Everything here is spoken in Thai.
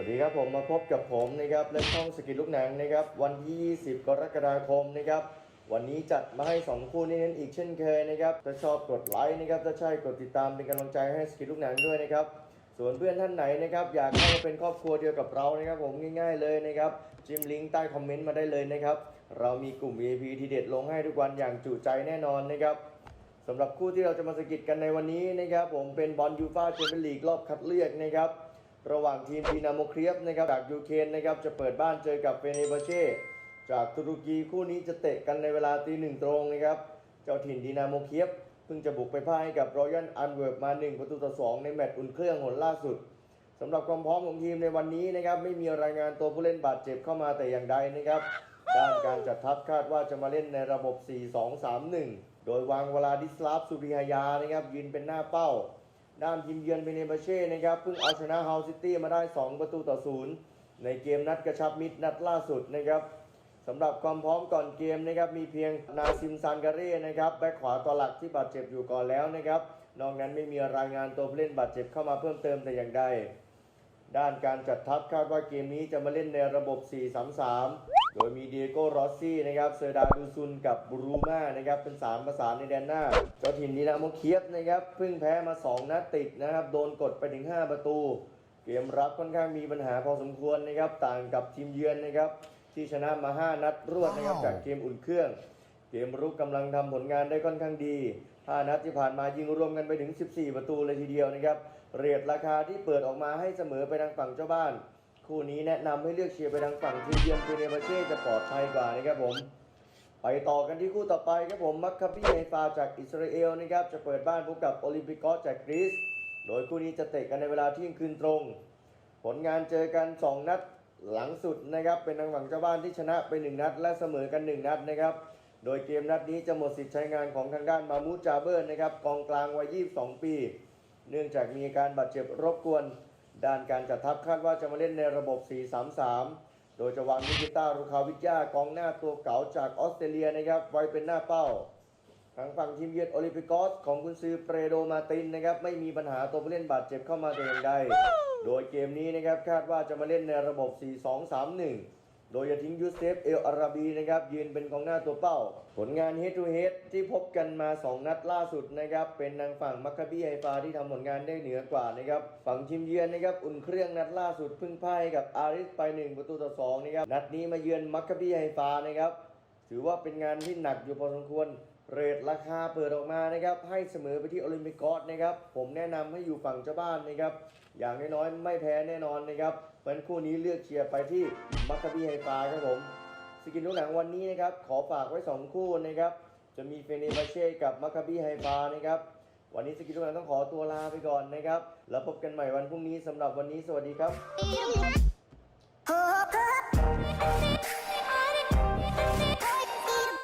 วัสดีครับผมมาพบกับผมนะครับและช่องสกิลลูกหนังนะครับวันที่ 20 กรกฎาคมนะครับวันนี้จัดมาให้ 2 คู่นี้นั้นอีกเช่นเคยนะครับถ้าชอบกดไลค์นะครับถ้าใช่กดติดตามเป็นกำลังใจให้สกิลลูกหนังด้วยนะครับส่วนเพื่อนท่านไหนนะครับอยากเข้ามาเป็นครอบครัวเดียวกับเรานะครับผมง่ายๆเลยนะครับจิ้มลิงก์ใต้คอมเมนต์มาได้เลยนะครับเรามีกลุ่ม VIP ทีเด็ดลงให้ทุกวันอย่างจุใจแน่นอนนะครับสำหรับคู่ที่เราจะมาสกิดกันในวันนี้นะครับผมเป็นบอลยูฟ่าแชมเปี้ยนลีกรอบคัดเลือกนะครับ ระหว่างทีมดีนาโมเครียฟนะครับจากยูเครนนะครับจะเปิดบ้านเจอกับเฟเนเบเช่จากตุรกีคู่นี้จะเตะกันในเวลาตีหนึ่งตรงนะครับเจ้าถิ่นดีนาโมเคียฟเพิ่งจะบุกไปพ่ายให้กับรอยัลอันเวิร์บมา 1 ประตูต่อ 2 ในแมตช์อุ่นเครื่องหนล่าสุดสำหรับความพร้อมของทีมในวันนี้นะครับไม่มีรายงานตัวผู้เล่นบาดเจ็บเข้ามาแต่อย่างใดนะครับด้านการจัดทัพคาดว่าจะมาเล่นในระบบ 4-2-3-1 โดยวางเวลาดิสลาฟสุริยายานะครับยืนเป็นหน้าเป้า ด้านทีมเยือนเบเนเบเช่นะครับเพิ่งเอาชนะฮาวซิตี้มาได้ 2 ประตูต่อ0ในเกมนัดกระชับมิตรนัดล่าสุดนะครับสำหรับความพร้อมก่อนเกมนะครับมีเพียงนาซิมซานการีนะครับแบ็คขวาตัวหลักที่บาดเจ็บอยู่ก่อนแล้วนะครับนอกนั้นไม่มีรายงานตัวผู้เล่นบาดเจ็บเข้ามาเพิ่มเติมแต่อย่างใดด้านการจัดทัพคาดว่าเกมนี้จะมาเล่นในระบบ 4-3-3 ดยมีเดียโก้รอสซี่นะครับเซอร์ดาดูซุนกับบรูม่านะครับเป็น 3 ประสานในแดนหน้า เจ้าถิ่นดีนาโมเคียฟนะครับเพิ่งแพ้มา 2 นัดติดนะครับ โดนกดไปถึง 5 ประตู เกมรับค่อนข้างมีปัญหาพอสมควรนะครับ ต่างกับทีมเยือนนะครับ ที่ชนะมา 5 นัดรวดนะครับ จากเกมอุ่นเครื่อง เกมรุกกำลังทำผลงานได้ค่อนข้างดี5นัดที่ผ่านมายิงรวมกันไปถึง 14 ประตูเลยทีเดียวนะครับเรทราคาที่เปิดออกมาให้เสมอไปทางฝั่งเจ้าบ้าน คู่นี้แนะนำให้เลือกเชียร์ไปทางฝั่งทีมเยือนเฟเนเบเช่จะปลอดภัยกว่านะครับผม ไปต่อกันที่คู่ต่อไปครับผมมัคคาบีไฮฟาจากอิสราเอลนะครับจะเปิดบ้านพบกับโอลิมปิกอสจากกรีซโดยคู่นี้จะเตะกันในเวลาเที่ยงคืนตรง ผลงานเจอกัน 2 นัดหลังสุดนะครับเป็นทางฝั่งเจ้าบ้านที่ชนะไป 1 นัด และเสมอกัน 1 นัดนะครับโดยเกมนัดนี้จะหมดสิทธิ์ใช้งานของทางด้านมามูจาเบิร์นนะครับกองกลางวัย 22 ปี เนื่องจากมีอาการบาดเจ็บรบกวน ด้านการจัดทัพคาดว่าจะมาเล่นในระบบ 4-3-3 โดยจะวางนิกิต้ารูคาวิจยากองหน้าตัวเก๋าจากออสเตรเลียนะครับไว้เป็นหน้าเป้า ทางฝั่งทีมเยือนโอลิมปิกอสของกุนซือเปโดมาตินนะครับไม่มีปัญหาตัวผู้เล่นบาดเจ็บเข้ามาแต่อย่างใด โดยเกมนี้นะครับคาดว่าจะมาเล่นในระบบ 4-2-3-1 โดยจะทิ้งยูเซฟเอลอาราบีนะครับยืนเป็นกองหน้าตัวเป้า ผลงานเฮดทูเฮดที่พบกันมา 2 นัดล่าสุดนะครับเป็นทางฝั่งมัคคาบีไฮฟาที่ทำผลงานได้เหนือกว่านะครับฝั่งทีมเยือนนะครับอุ่นเครื่องนัดล่าสุดพึ่งพ่ายกับอาริสไป 1 ประตูต่อ2นะครับนัดนี้มาเยือนมัคคาบีไฮฟานะครับถือว่าเป็นงานที่หนักอยู่พอสมควร เรทราคาเปิดออกมานะครับให้เสมอไปที่โอลิมปิกอสนะครับผมแนะนำให้อยู่ฝั่งเจ้าบ้านนะครับอย่างน้อยๆไม่แพ้แน่นอนนะครับเพราะฉะนั้นคู่นี้เลือกเชียร์ไปที่มัคคาบีไฮฟาครับผมสกินดูหนังวันนี้นะครับขอฝากไว้ 2 คู่นะครับจะมีเฟเนบาเช่กับมัคคาบีไฮฟานะครับวันนี้สกินดูหนังต้องขอตัวลาไปก่อนนะครับแล้วพบกันใหม่วันพรุ่งนี้สำหรับวันนี้สวัสดีครับ Oh,